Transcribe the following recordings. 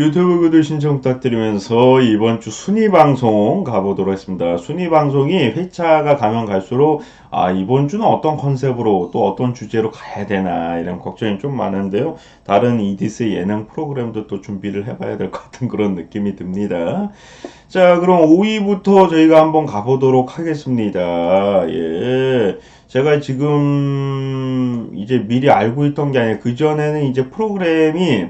유튜브 구독 신청 부탁드리면서 이번 주 순위 방송 가보도록 하겠습니다. 순위 방송이 회차가 가면 갈수록 아 이번 주는 어떤 컨셉으로 또 어떤 주제로 가야 되나 이런 걱정이 좀 많은데요. 다른 이디스 예능 프로그램도 또 준비를 해봐야 될 것 같은 그런 느낌이 듭니다. 자 그럼 5위부터 저희가 한번 가보도록 하겠습니다. 예. 제가 지금 이제 미리 알고 있던 게 아니라 그 전에는 이제 프로그램이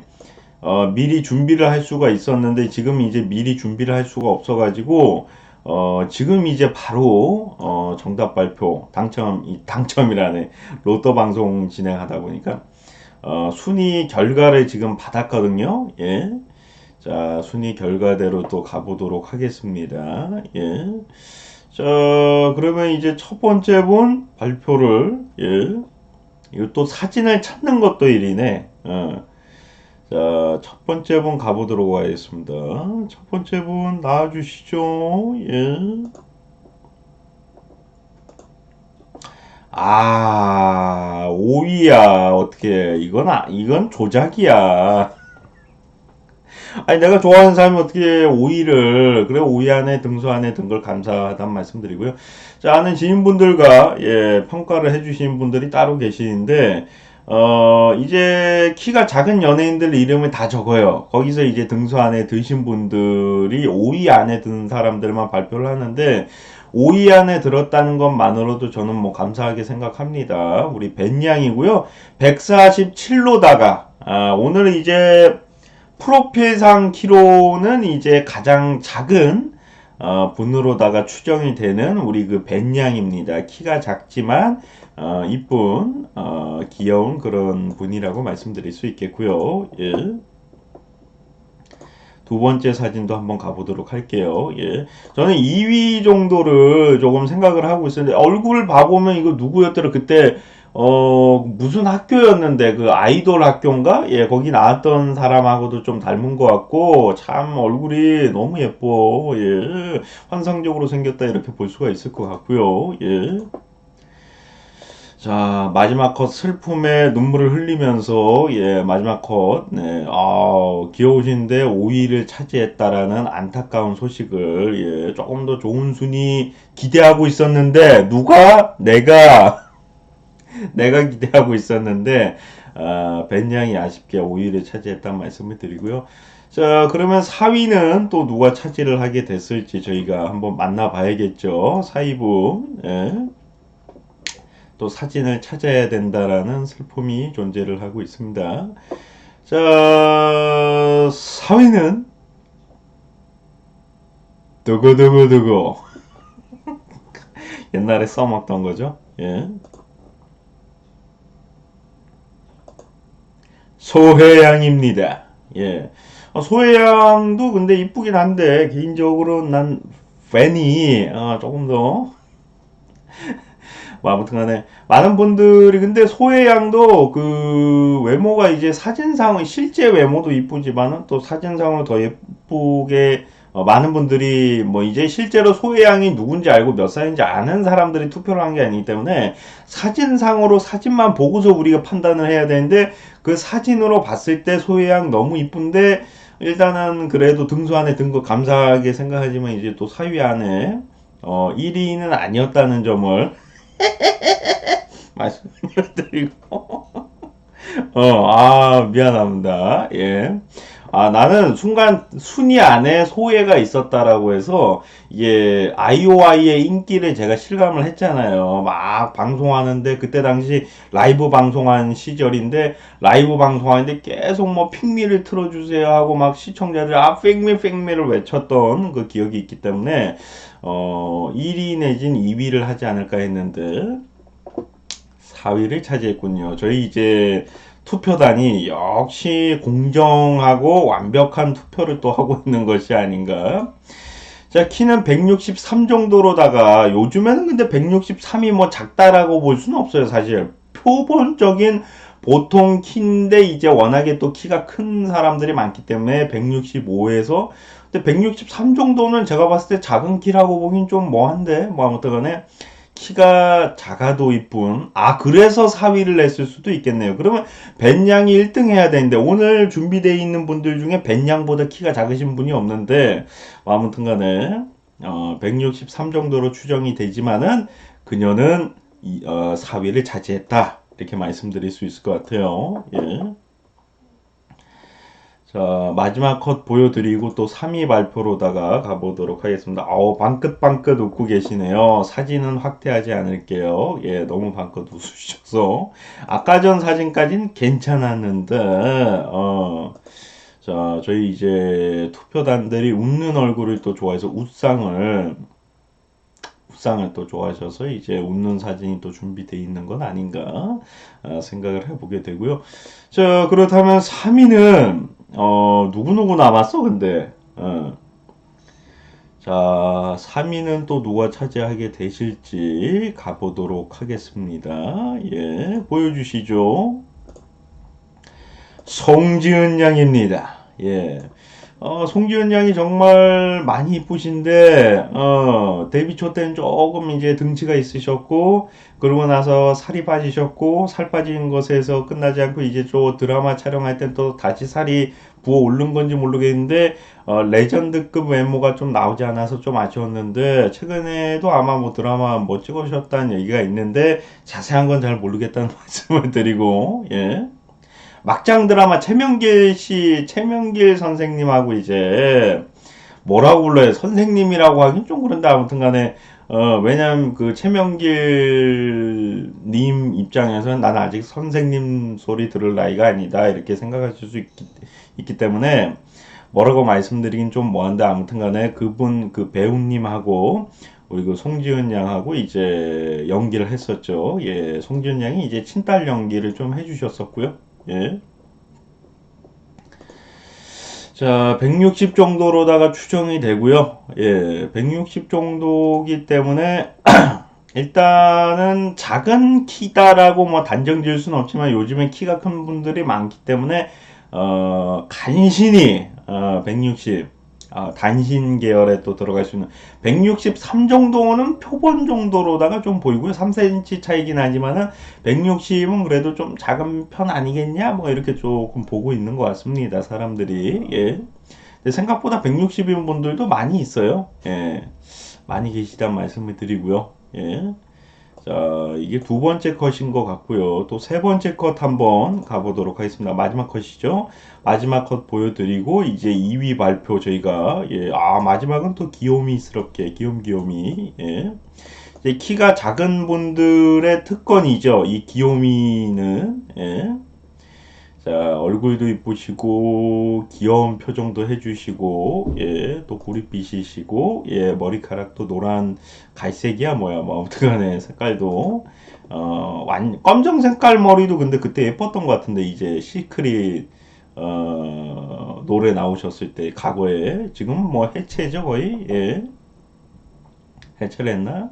어, 미리 준비를 할 수가 있었는데 지금 이제 미리 준비를 할 수가 없어 가지고 어, 지금 이제 바로 어, 정답 발표 당첨 이 당첨이라네 로또 방송 진행하다 보니까 어, 순위 결과를 지금 받았거든요. 예. 자, 순위 결과대로 또 가보도록 하겠습니다. 예. 자, 그러면 이제 첫 번째 분 발표를 예. 이거 또 사진을 찾는 것도 일이네. 어. 자, 첫 번째 분 가보도록 하겠습니다. 첫 번째 분 나와주시죠. 예. 아, 5위야. 어떻게, 이건, 아, 이건 조작이야. 아니, 내가 좋아하는 사람이 어떻게 5위를, 그래, 5위 안에 등수 안에 든 걸 감사하다는 말씀 드리고요. 자, 아는 지인분들과, 예, 평가를 해주신 분들이 따로 계시는데, 어, 이제 키가 작은 연예인들 이름을 다 적어요. 거기서 이제 등수 안에 드신 분들이 5위 안에 든 사람들만 발표를 하는데, 5위 안에 들었다는 것만으로도 저는 뭐 감사하게 생각합니다. 우리 벤양이고요. 147로다가, 아, 오늘 이제 프로필상 키로는 이제 가장 작은 어, 분으로다가 추정이 되는 우리 그 벤양입니다. 키가 작지만 어, 이쁜 어, 귀여운 그런 분이라고 말씀드릴 수 있겠고요. 예. 두 번째 사진도 한번 가보도록 할게요. 예. 저는 2위 정도를 조금 생각을 하고 있었는데 얼굴 봐보면 이거 누구였더라 그때 어 무슨 학교였는데 그 아이돌 학교인가? 예 거기 나왔던 사람하고도 좀 닮은 것 같고 참 얼굴이 너무 예뻐 예 환상적으로 생겼다 이렇게 볼 수가 있을 것 같고요 예. 자, 마지막 컷 슬픔에 눈물을 흘리면서, 예, 마지막 컷, 네, 아, 귀여우신데 5위를 차지했다라는 안타까운 소식을, 예, 조금 더 좋은 순위 기대하고 있었는데, 누가? 내가, 내가 기대하고 있었는데, 아, 벤양이 아쉽게 5위를 차지했다는 말씀을 드리고요. 자, 그러면 4위는 또 누가 차지를 하게 됐을지 저희가 한번 만나봐야겠죠. 4위분, 예. 또 사진을 찾아야 된다라는 슬픔이 존재를 하고 있습니다. 자, 4위는 두구두구두구 옛날에 써먹던 거죠. 예. 소혜양입니다. 예. 어, 소혜양도 근데 이쁘긴 한데 개인적으로 난 팬이 어, 조금 더 뭐 아무튼 간에 많은 분들이 근데 소혜양도 그 외모가 이제 사진상 실제 외모도 이쁘지만은 또 사진상으로 더 예쁘게 어, 많은 분들이 뭐 이제 실제로 소혜양이 누군지 알고 몇 살인지 아는 사람들이 투표를 한 게 아니기 때문에 사진상으로 사진만 보고서 우리가 판단을 해야 되는데 그 사진으로 봤을 때 소혜양 너무 이쁜데 일단은 그래도 등수 안에 든 거 감사하게 생각하지만 이제 또 4위 안에 어 1위는 아니었다는 점을 말씀을 드리고 어, 아, 미안합니다. 예. 아, 나는 순간 순위 안에 소외가 있었다라고 해서, 이게, 아이오아이의 인기를 제가 실감을 했잖아요. 막 방송하는데, 그때 당시 라이브 방송한 시절인데, 라이브 방송하는데 계속 뭐 핑미를 틀어주세요 하고 막 시청자들, 아, 팩미, 팩미를 외쳤던 그 기억이 있기 때문에, 어, 1위 내진 2위를 하지 않을까 했는데, 4위를 차지했군요. 저희 이제 투표단이 역시 공정하고 완벽한 투표를 또 하고 있는 것이 아닌가. 자, 키는 163 정도로다가 요즘에는 근데 163이 뭐 작다라고 볼 수는 없어요, 사실. 표본적인 보통 키인데 이제 워낙에 또 키가 큰 사람들이 많기 때문에 165에서 근데 163 정도는 제가 봤을 때 작은 키라고 보긴 좀 뭐한데 뭐 아무튼 간에 키가 작아도 이쁜 아 그래서 4위를 냈을 수도 있겠네요. 그러면 벤양이 1등 해야 되는데 오늘 준비되어 있는 분들 중에 벤양보다 키가 작으신 분이 없는데 뭐 아무튼 간에 어, 163 정도로 추정이 되지만은 그녀는 이, 어, 4위를 차지했다 이렇게 말씀드릴 수 있을 것 같아요. 예. 자, 마지막 컷 보여드리고 또 3위 발표로다가 가보도록 하겠습니다. 아우, 방긋방긋 웃고 계시네요. 사진은 확대하지 않을게요. 예, 너무 방긋 웃으셔서. 아까 전 사진까진 괜찮았는데, 어, 자, 저희 이제 투표단들이 웃는 얼굴을 또 좋아해서 웃상을, 웃상을 또 좋아하셔서 이제 웃는 사진이 또 준비되어 있는 건 아닌가 아, 생각을 해보게 되고요. 자, 그렇다면 3위는 어, 누구누구 남았어, 근데. 어. 자, 3위는 또 누가 차지하게 되실지 가보도록 하겠습니다. 예, 보여주시죠. 송지은 양입니다. 예. 어, 송지은 양이 정말 많이 이쁘신데, 어, 데뷔 초 때는 조금 이제 등치가 있으셨고, 그러고 나서 살이 빠지셨고, 살 빠진 것에서 끝나지 않고 이제 또 드라마 촬영할 땐 또 다시 살이 부어 오른 건지 모르겠는데, 어, 레전드급 외모가 좀 나오지 않아서 좀 아쉬웠는데, 최근에도 아마 뭐 드라마 뭐 찍으셨다는 얘기가 있는데, 자세한 건 잘 모르겠다는 말씀을 드리고, 예. 막장 드라마 최명길 씨, 최명길 선생님하고 이제 뭐라고 불러요? 선생님이라고 하긴 좀 그런데 아무튼 간에 어, 왜냐면 그 최명길 님 입장에서는 나는 아직 선생님 소리 들을 나이가 아니다. 이렇게 생각하실 수 있기, 있기 때문에 뭐라고 말씀드리긴 좀 뭐한데 아무튼 간에 그분 그 배우님하고 우리 그 송지은 양하고 이제 연기를 했었죠. 예, 송지은 양이 이제 친딸 연기를 좀 해주셨었고요. 예. 자, 160 정도로다가 추정이 되고요. 예, 160 정도기 때문에 일단은 작은 키다라고 뭐 단정 지을 수는 없지만 요즘에 키가 큰 분들이 많기 때문에 어, 간신히 어, 160 아, 단신 계열에 또 들어갈 수 있는 163 정도는 표본 정도로다가 좀 보이고요. 3cm 차이긴 하지만은 160은 그래도 좀 작은 편 아니겠냐? 뭐 이렇게 조금 보고 있는 것 같습니다. 사람들이. 예. 생각보다 160인 분들도 많이 있어요. 예. 많이 계시단 말씀을 드리고요. 예. 자, 이게 두 번째 컷인 것 같고요. 또 세 번째 컷 한번 가보도록 하겠습니다. 마지막 컷이죠. 마지막 컷 보여드리고 이제 2위 발표 저희가 예, 아 마지막은 또 귀요미스럽게 귀염귀요미 예. 이제 키가 작은 분들의 특권이죠. 이 귀요미는 예. 자, 얼굴도 이쁘시고, 귀여운 표정도 해주시고, 예, 또 구릿빛이시고, 예, 머리카락도 노란, 갈색이야, 뭐야, 뭐, 아무튼 간에 색깔도, 어, 완, 검정 색깔 머리도 근데 그때 예뻤던 것 같은데, 이제 시크릿, 어, 노래 나오셨을 때, 과거에, 지금 뭐 해체죠, 거의, 예. 해체를 했나?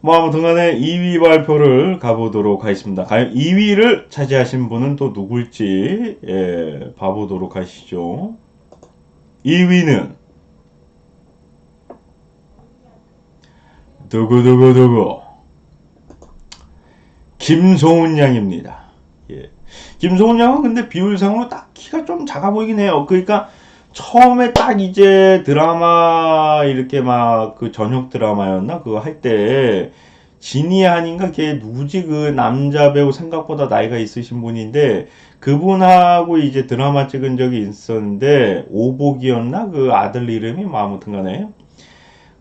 뭐 아무튼 간에 2위 발표를 가보도록 하겠습니다. 과연 2위를 차지하신 분은 또 누굴지 예, 봐보도록 하시죠. 2위는 두구두구두구 김소은 양입니다. 예. 김소은 양은 근데 비율상으로 딱 키가 좀 작아 보이긴 해요. 그러니까 처음에 딱 이제 드라마 이렇게 막 그 저녁 드라마였나? 그거 할때 지니한인가? 걔 누구지? 그 남자 배우 생각보다 나이가 있으신 분인데 그분하고 이제 드라마 찍은 적이 있었는데 오복이었나? 그 아들 이름이 뭐 아무튼간에.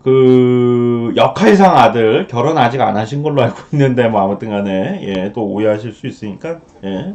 그 역할상 아들 결혼 아직 안 하신 걸로 알고 있는데 뭐 아무튼간에. 예 또 오해하실 수 있으니까. 예.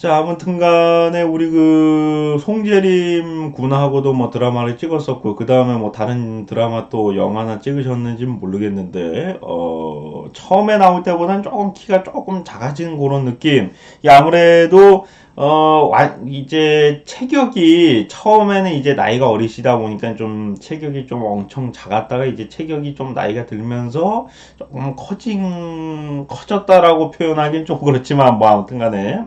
자, 아무튼 간에 우리 그 송재림 군하고도 뭐 드라마를 찍었었고, 그 다음에 뭐 다른 드라마 또 영화나 찍으셨는지는 모르겠는데, 어, 처음에 나올 때보다는 조금 키가 조금 작아진 그런 느낌. 이 아무래도, 어, 와, 이제 체격이 처음에는 이제 나이가 어리시다 보니까 좀 체격이 좀 엄청 작았다가 이제 체격이 좀 나이가 들면서 조금 커진, 커졌다라고 표현하기는 좀 그렇지만 뭐 아무튼 간에.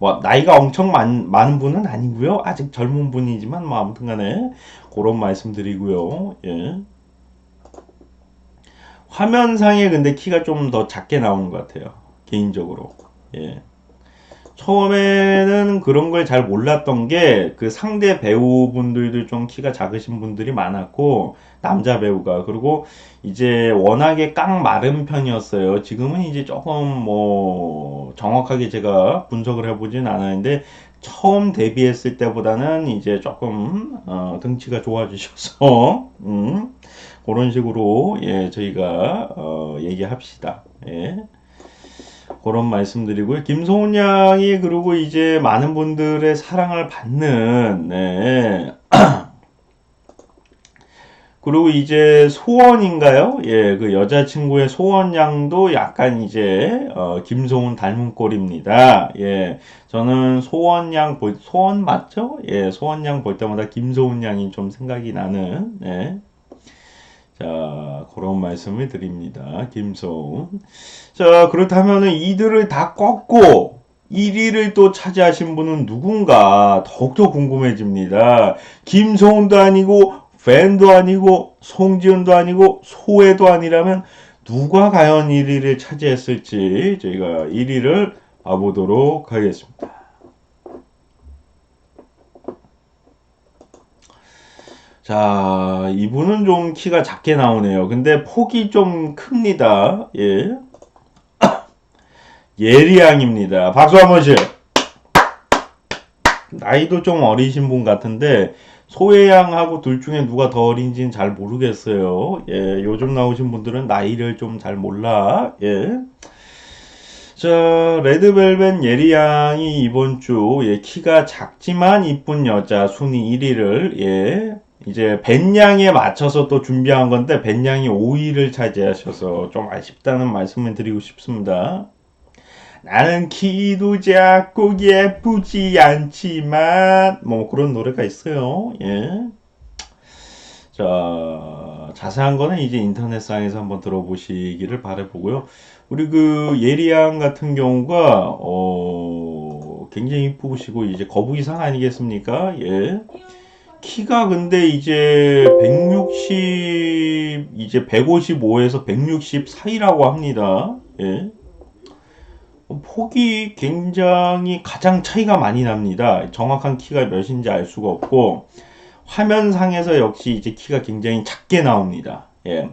뭐 나이가 엄청 많, 많은 분은 아니고요. 아직 젊은 분이지만 뭐 아무튼 간에 그런 말씀드리고요. 예. 화면상에 근데 키가 좀 더 작게 나오는 것 같아요. 개인적으로. 예. 처음에는 그런 걸 잘 몰랐던 게 그 상대 배우분들도 좀 키가 작으신 분들이 많았고 남자 배우가 그리고 이제 워낙에 깡 마른 편이었어요. 지금은 이제 조금 뭐 정확하게 제가 분석을 해보진 않았는데 처음 데뷔했을 때보다는 이제 조금 어, 등치가 좋아지셔서 음, 그런 식으로 예 저희가 어, 얘기합시다. 예. 그런 말씀드리고요. 김소은 양이 그리고 이제 많은 분들의 사랑을 받는 네. 그리고 이제 소원인가요? 예, 그 여자친구의 소원 양도 약간 이제 어, 김소은 닮은 꼴입니다. 예, 저는 소원 양 볼, 소원 맞죠? 예, 소원 양 볼 때마다 김소은 양이 좀 생각이 나는, 예. 자, 그런 말씀을 드립니다. 김소은. 자, 그렇다면은 이들을 다 꺾고 1위를 또 차지하신 분은 누군가 더욱더 궁금해집니다. 김소은도 아니고 팬도 아니고 송지은도 아니고 소혜도 아니라면 누가 과연 1위를 차지했을지 저희가 1위를 봐보도록 하겠습니다. 자, 이분은 좀 키가 작게 나오네요. 근데 폭이 좀 큽니다. 예. 예리양입니다. 박수 한 번씩. 나이도 좀 어리신 분 같은데 소혜양하고 둘 중에 누가 더 어린지는 잘 모르겠어요. 예, 요즘 나오신 분들은 나이를 좀 잘 몰라. 예. 자, 레드벨벳 예리양이 이번 주 예, 키가 작지만 이쁜 여자 순위 1위를 예, 이제 벤양에 맞춰서 또 준비한 건데 벤양이 5위를 차지하셔서 좀 아쉽다는 말씀을 드리고 싶습니다. 나는 키도 작고 예쁘지 않지만 뭐 그런 노래가 있어요. 예. 자, 자세한 거는 이제 인터넷상에서 한번 들어보시기를 바라보고요. 우리 그 예리양 같은 경우가 어 굉장히 이쁘시고 이제 거북이상 아니겠습니까? 예. 키가 근데 이제 160 이제 155에서 160 사이라고 합니다. 예. 폭이 굉장히 가장 차이가 많이 납니다. 정확한 키가 몇인지 알 수가 없고 화면상에서 역시 이제 키가 굉장히 작게 나옵니다. 예.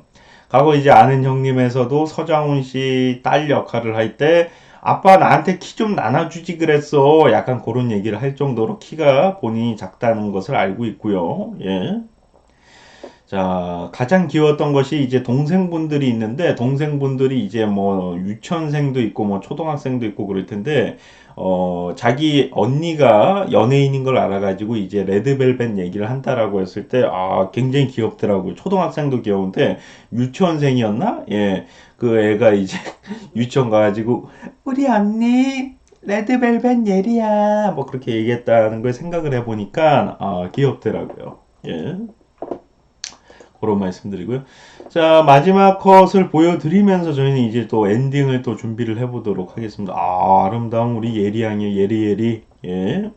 과거 이제 아는 형님에서도 서장훈 씨 딸 역할을 할 때 아빠 나한테 키 좀 나눠주지 그랬어. 약간 그런 얘기를 할 정도로 키가 본인이 작다는 것을 알고 있고요. 예. 자, 가장 귀여웠던 것이 이제 동생분들이 있는데, 동생분들이 이제 뭐 유치원생도 있고, 뭐 초등학생도 있고 그럴 텐데, 어, 자기 언니가 연예인인 걸 알아가지고 이제 레드벨벳 얘기를 한다라고 했을 때, 아, 굉장히 귀엽더라고요. 초등학생도 귀여운데, 유치원생이었나? 예. 그 애가 이제 유치원 가가지고, 우리 언니, 레드벨벳 예리야. 뭐 그렇게 얘기했다는 걸 생각을 해보니까, 아, 귀엽더라고요. 예. 그런 말씀드리고요. 자, 마지막 컷을 보여드리면서 저희는 이제 또 엔딩을 또 준비를 해보도록 하겠습니다. 아, 아름다운 우리 예리양의 예리예리. 예.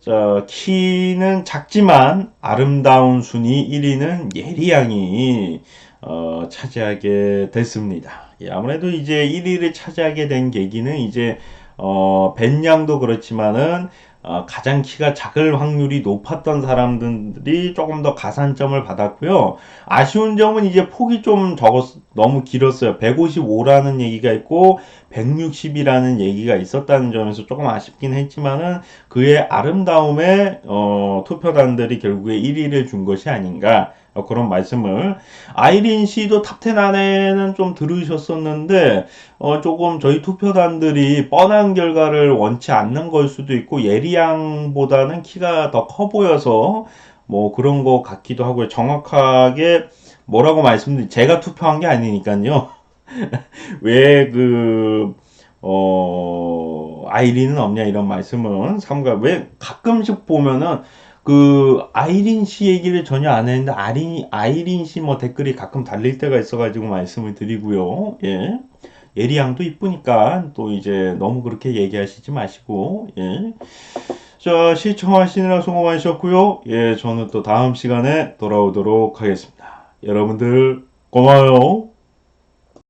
자, 키는 작지만 아름다운 순위 1위는 예리양이 어, 차지하게 됐습니다. 예, 아무래도 이제 1위를 차지하게 된 계기는 이제 어, 벤양도 그렇지만은 어, 가장 키가 작을 확률이 높았던 사람들이 조금 더 가산점을 받았고요. 아쉬운 점은 이제 폭이 좀 적었, 너무 길었어요. 155라는 얘기가 있고 160이라는 얘기가 있었다는 점에서 조금 아쉽긴 했지만은 그의 아름다움에 어, 투표단들이 결국에 1위를 준 것이 아닌가 어, 그런 말씀을 아이린 씨도 탑10 안에는 좀 들으셨었는데 어, 조금 저희 투표단들이 뻔한 결과를 원치 않는 걸 수도 있고 예리양보다는 키가 더 커 보여서 뭐 그런 거 같기도 하고요. 정확하게 뭐라고 말씀드리 제가 투표한 게 아니니까요. 왜 그, 어, 아이린은 없냐 이런 말씀은 삼가, 왜 가끔씩 보면은 그 아이린 씨 얘기를 전혀 안 했는데 아린 아이린 씨 뭐 댓글이 가끔 달릴 때가 있어가지고 말씀을 드리고요. 예. 예리양도 이쁘니까 또 이제 너무 그렇게 얘기하시지 마시고 예. 자 시청하시느라 수고 많으셨고요. 예 저는 또 다음 시간에 돌아오도록 하겠습니다. 여러분들 고마워요.